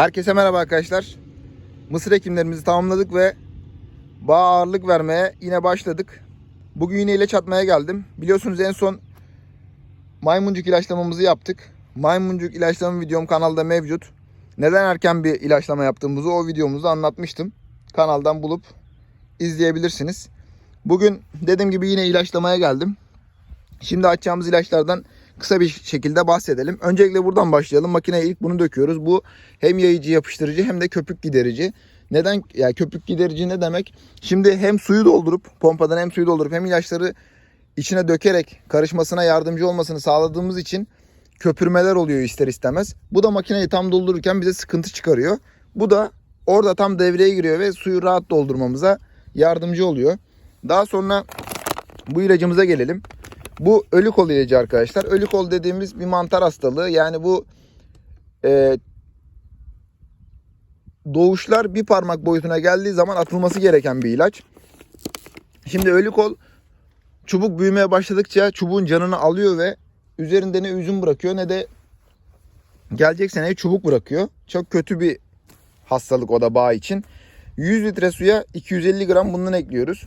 Herkese merhaba arkadaşlar. Mısır ekimlerimizi tamamladık ve bağ ağırlık vermeye yine başladık. Bugün yine ilaç atmaya geldim. Biliyorsunuz en son maymuncuk ilaçlamamızı yaptık. Maymuncuk ilaçlama videom kanalda mevcut. Neden erken bir ilaçlama yaptığımızı o videomuzda anlatmıştım. Kanaldan bulup izleyebilirsiniz. Bugün dediğim gibi yine ilaçlamaya geldim. Şimdi açacağımız ilaçlardan kısa bir şekilde bahsedelim. Öncelikle buradan başlayalım. Makineye ilk bunu döküyoruz. Bu hem yayıcı yapıştırıcı hem de köpük giderici. Neden? Yani köpük giderici ne demek? Şimdi hem suyu doldurup pompadan hem suyu doldurup hem ilaçları içine dökerek karışmasına yardımcı olmasını sağladığımız için köpürmeler oluyor ister istemez. Bu da makineyi tam doldururken bize sıkıntı çıkarıyor. Bu da orada tam devreye giriyor ve suyu rahat doldurmamıza yardımcı oluyor. Daha sonra bu ilacımıza gelelim. Bu ölü kol ilacı arkadaşlar. Ölü kol dediğimiz bir mantar hastalığı. Yani bu e, doğuşlar bir parmak boyutuna geldiği zaman atılması gereken bir ilaç. Şimdi ölü kol çubuk büyümeye başladıkça çubuğun canını alıyor ve üzerinde ne üzüm bırakıyor ne de gelecek seneye çubuk bırakıyor. Çok kötü bir hastalık o da bağ için. 100 litre suya 250 gram bundan ekliyoruz.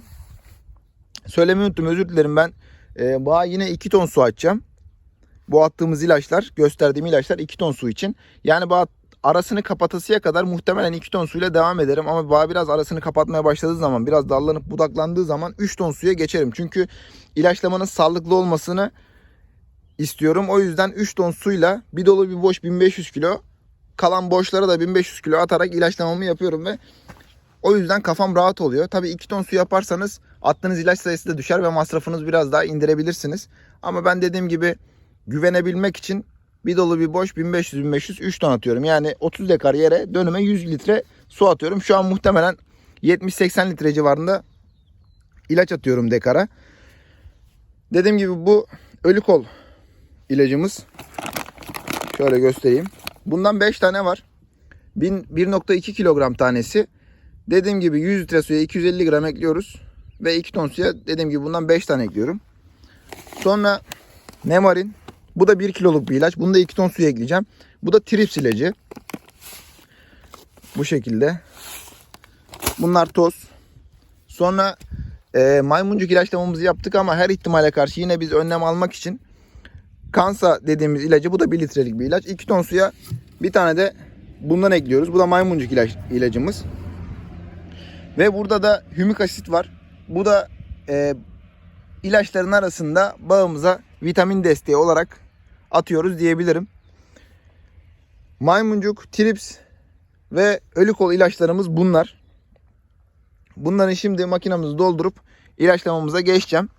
Söylemeyi unuttum özür dilerim ben. E, bağ yine 2 ton su açacağım. Bu attığımız ilaçlar, gösterdiğim ilaçlar 2 ton su için. Yani bağ arasını kapatasıya kadar muhtemelen 2 ton suyla devam ederim. Ama bağ biraz arasını kapatmaya başladığı zaman, biraz dallanıp budaklandığı zaman 3 ton suya geçerim. Çünkü ilaçlamanın sağlıklı olmasını istiyorum. O yüzden 3 ton suyla bir dolu bir boş 1500 kilo kalan boşlara da 1500 kilo atarak ilaçlamamı yapıyorum ve o yüzden kafam rahat oluyor. Tabii 2 ton su yaparsanız attığınız ilaç sayısı da düşer ve masrafınız biraz daha indirebilirsiniz. Ama ben dediğim gibi güvenebilmek için bir dolu bir boş 1500-1500 3 ton atıyorum. Yani 30 dekar yere dönüme 100 litre su atıyorum. Şu an muhtemelen 70-80 litre civarında ilaç atıyorum dekara. Dediğim gibi bu ölü kol ilacımız. Şöyle göstereyim. Bundan 5 tane var. 1.2 kilogram tanesi. Dediğim gibi 100 litre suya 250 gram ekliyoruz. Ve 2 ton suya dediğim gibi bundan 5 tane ekliyorum. Sonra Nemarin. Bu da 1 kiloluk bir ilaç. Bunu da 2 ton suya ekleyeceğim. Bu da trips ilacı. Bu şekilde. Bunlar toz. Sonra e, maymuncuk ilaçlamamızı yaptık ama her ihtimale karşı yine biz önlem almak için Kansa dediğimiz ilacı bu da 1 litrelik bir ilaç. 2 ton suya bir tane de bundan ekliyoruz. Bu da maymuncuk ilaç, ilacımız. Ve burada da hümik asit var. Bu da e, ilaçların arasında bağımıza vitamin desteği olarak atıyoruz diyebilirim. Maymuncuk, trips ve ölü kol ilaçlarımız bunlar. Bunların şimdi makinamızı doldurup ilaçlamamıza geçeceğim.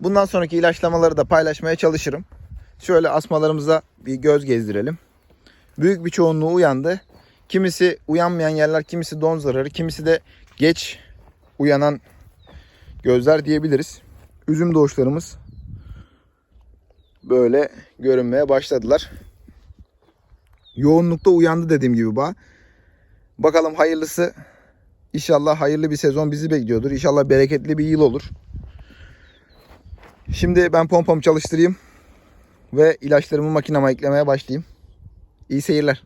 Bundan sonraki ilaçlamaları da paylaşmaya çalışırım. Şöyle asmalarımıza bir göz gezdirelim. Büyük bir çoğunluğu uyandı. Kimisi uyanmayan yerler, kimisi don zararı, kimisi de geç uyanan gözler diyebiliriz. Üzüm doğuşlarımız böyle görünmeye başladılar. Yoğunlukta uyandı dediğim gibi bağ. Bakalım hayırlısı. İnşallah hayırlı bir sezon bizi bekliyordur. İnşallah bereketli bir yıl olur. Şimdi ben pompamı çalıştırayım ve ilaçlarımı makinama eklemeye başlayayım. İyi seyirler.